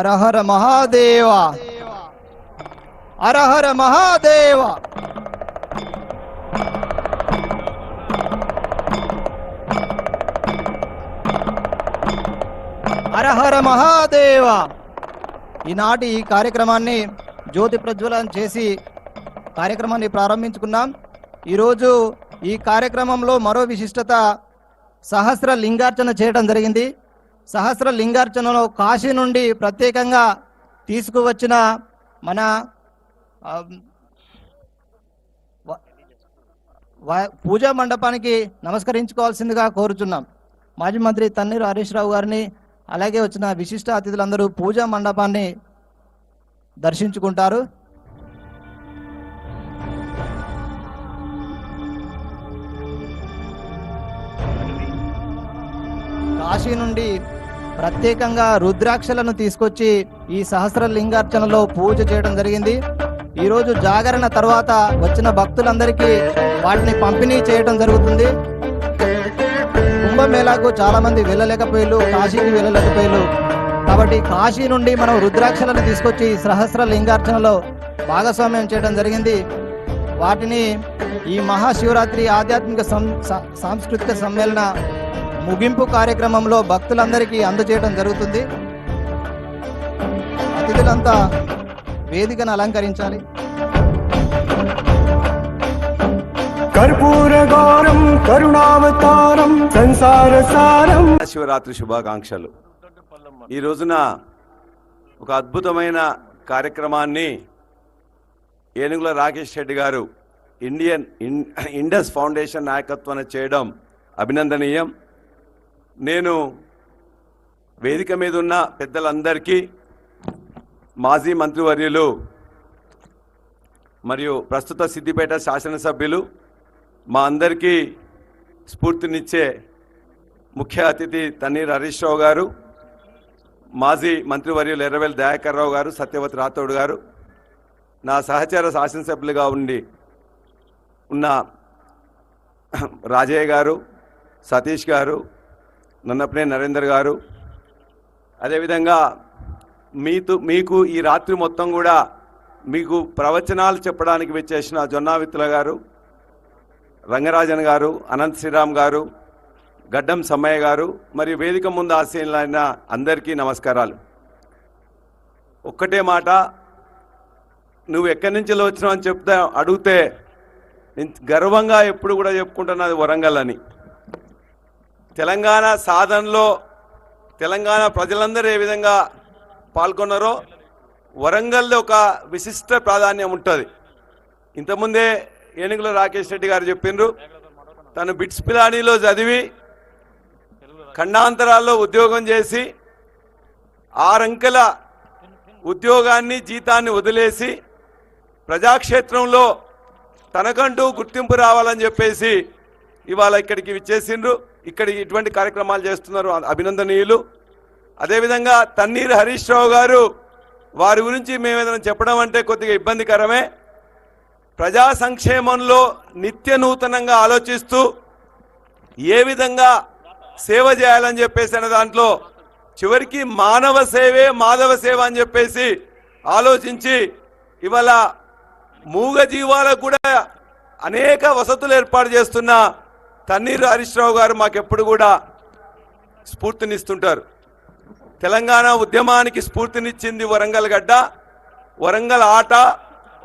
హరహర మహాదేవ. హరహర మహాదేవ. హరహర మహాదేవ. ఈనాటి ఈ కార్యక్రమాన్ని జ్యోతి ప్రజ్వలన చేసి కార్యక్రమాన్ని ప్రారంభించుకున్నాం. ఈరోజు ఈ కార్యక్రమంలో మరో విశిష్టత సహస్ర లింగార్చన చేయడం జరిగింది. సహస్ర లింగార్చనలో కాశీ నుండి ప్రత్యేకంగా తీసుకువచ్చిన మన పూజా మండపానికి నమస్కరించుకోవాల్సిందిగా కోరుచున్నాం. మాజీ మంత్రి తన్నీరు హరీష్ రావు గారిని అలాగే వచ్చిన విశిష్ట అతిథులందరూ పూజా మండపాన్ని దర్శించుకుంటారు. కాశీ నుండి ప్రత్యేకంగా రుద్రాక్షలను తీసుకొచ్చి ఈ సహస్ర లింగార్చనలో పూజ చేయడం జరిగింది. ఈ రోజు జాగరణ తర్వాత వచ్చిన భక్తులందరికీ వాటిని పంపిణీ చేయడం జరుగుతుంది. కుంభమేళాకు చాలా మంది వెళ్ళలేకపోయారు కాశీకి వెళ్ళలేకపోయారు కాబట్టి కాశీ నుండి మనం రుద్రాక్షలను తీసుకొచ్చి సహస్ర లింగార్చనలో భాగస్వామ్యం చేయడం జరిగింది. వాటిని ఈ మహాశివరాత్రి ఆధ్యాత్మిక సం- సాంస్కృతిక సమ్మేళన ముగింపు కార్యక్రమంలో భక్తులందరికీ అందజేయడం జరుగుతుంది. అతిథులంతా వేదికను అలంకరించాలి. కర్పూరగారం కరుణావతారం సంసార సారం. శివరాత్రి శుభాకాంక్షలు. ఈ రోజున ఒక అద్భుతమైన కార్యక్రమాన్ని ఏనుగుల రాకేష్ రెడ్డి గారు ఇండియన్ ఇన్- ఇండస్ ఫౌండేషన్ నాయకత్వాన్ని చేయడం అభినందనీయం. నేను వేదిక మీద ఉన్న పెద్దలందరికీ మాజీ మంత్రివర్యులు మరియు ప్రస్తుత సిద్దిపేట శాసనసభ్యులు మా అందరికీ స్ఫూర్తినిచ్చే ముఖ్య అతిథి తన్నీర్ హరీష్ రావు గారు మాజీ మంత్రివర్యులు ఎర్రవేల్ దయాకర్ రావు గారు సత్యవతి రాథోడ్ గారు నా సహచర శాసనసభ్యులుగా ఉండి ఉన్న రాజయ్య గారు సతీష్ గారు నన్నపనే నరేందర్ గారు. అదేవిధంగా మీతో మీకు ఈ రాత్రి మొత్తం కూడా మీకు ప్రవచనాలు చెప్పడానికి వచ్చేసిన జొన్నావిత్తుల గారు రంగరాజన్ గారు అనంత్ శ్రీరామ్ గారు గడ్డం సమ్మయ్య గారు మరియు వేదిక ముందు ఆశీనులైన అందరికీ నమస్కారాలు. ఒక్కటే మాట నువ్వు ఎక్కడి నుంచి వచ్చినావు అని చెప్తా అడిగితే నేను గర్వంగా ఎప్పుడు కూడా చెప్పుకుంటున్నా అది వరంగల్ అని. తెలంగాణ సాధనలో తెలంగాణ ప్రజలందరూ ఏ విధంగా పాల్గొన్నారో వరంగల్లో ఒక విశిష్ట ప్రాధాన్యం ఉంటుంది. ఇంతకుముందే ఏనుగుల రాకేష్ రెడ్డి గారు చెప్పిండ్రు తను బిట్స్ పిలానీలో చదివి ఖండాంతరాల్లో ఉద్యోగం చేసి ఆరంకెల ఉద్యోగాన్ని జీతాన్ని వదిలేసి ప్రజాక్షేత్రంలో తనకంటూ గుర్తింపు రావాలని చెప్పేసి ఇవాళ ఇక్కడికి విచ్చేసిండ్రు. ఇక్కడ ఇటువంటి కార్యక్రమాలు చేస్తున్నారు అభినందనీయులు. అదేవిధంగా తన్నీరు హరీష్ రావు గారు వారి గురించి మేము ఏదైనా చెప్పడం అంటే కొద్దిగా ఇబ్బందికరమే. ప్రజా సంక్షేమంలో నిత్య నూతనంగా ఆలోచిస్తూ ఏ విధంగా సేవ చేయాలని చెప్పేసి అనే దాంట్లో చివరికి మానవ సేవే మాధవ సేవ అని చెప్పేసి ఆలోచించి ఇవాళ మూగ జీవాలకు కూడా అనేక వసతులు ఏర్పాటు చేస్తున్న తన్నీరు హరీష్ రావు గారు మాకెప్పుడు కూడా స్ఫూర్తినిస్తుంటారు. తెలంగాణ ఉద్యమానికి స్ఫూర్తినిచ్చింది వరంగల్ గడ్డ వరంగల్ ఆట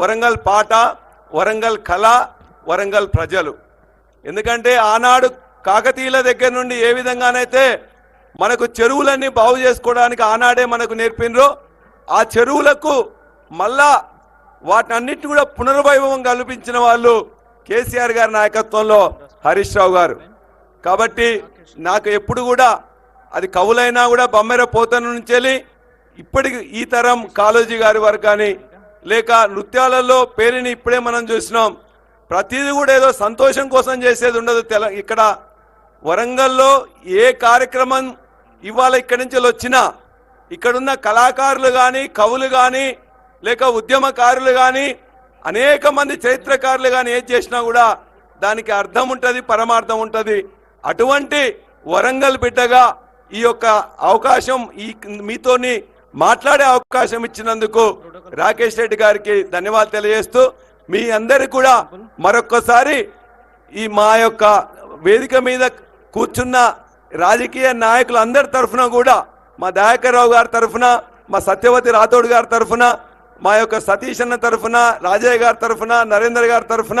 వరంగల్ పాట వరంగల్ కళ వరంగల్ ప్రజలు. ఎందుకంటే ఆనాడు కాకతీయుల దగ్గర నుండి ఏ విధంగానైతే మనకు చెరువులన్నీ బాగు చేసుకోవడానికి ఆనాడే మనకు నేర్పినరో ఆ చెరువులకు మళ్ళా వాటన్నిటిని కూడా పునర్వైభవం కల్పించిన వాళ్ళు కేసీఆర్ గారి నాయకత్వంలో హరీష్ రావు గారు. కాబట్టి నాకు ఎప్పుడు కూడా అది కవులైనా కూడా బొమ్మెర పోతన నుంచి వెళ్ళి ఇప్పటికి ఈ తరం కాళోజీ గారి వరకు కానీ లేక నృత్యాలలో పేరుని ఇప్పుడే మనం చూసినాం. ప్రతిదీ కూడా ఏదో సంతోషం కోసం చేసేది ఉండదు తెల ఇక్కడ వరంగల్లో ఏ కార్యక్రమం ఇవాళ ఇక్కడి నుంచి వచ్చినా ఇక్కడున్న కళాకారులు కానీ కవులు కానీ లేక ఉద్యమకారులు కానీ అనేక మంది చరిత్రకారులు కానీ ఏం చేసినా కూడా దానికి అర్థం ఉంటుంది పరమార్థం ఉంటుంది. అటువంటి వరంగల్ బిడ్డగా ఈ యొక్క అవకాశం ఈ మీతోని మాట్లాడే అవకాశం ఇచ్చినందుకు రాకేష్ రెడ్డి గారికి ధన్యవాదాలు తెలియజేస్తూ మీ అందరి కూడా మరొక్కసారి ఈ మా యొక్క వేదిక మీద కూర్చున్న రాజకీయ నాయకులు అందరి తరఫున కూడా మా దయాకర్రావు గారి తరఫున మా సత్యవతి రాథోడ్ గారి తరఫున మా యొక్క సతీష్ అన్న తరఫున రాజయ్య గారి తరఫున నరేందర్ గారి తరఫున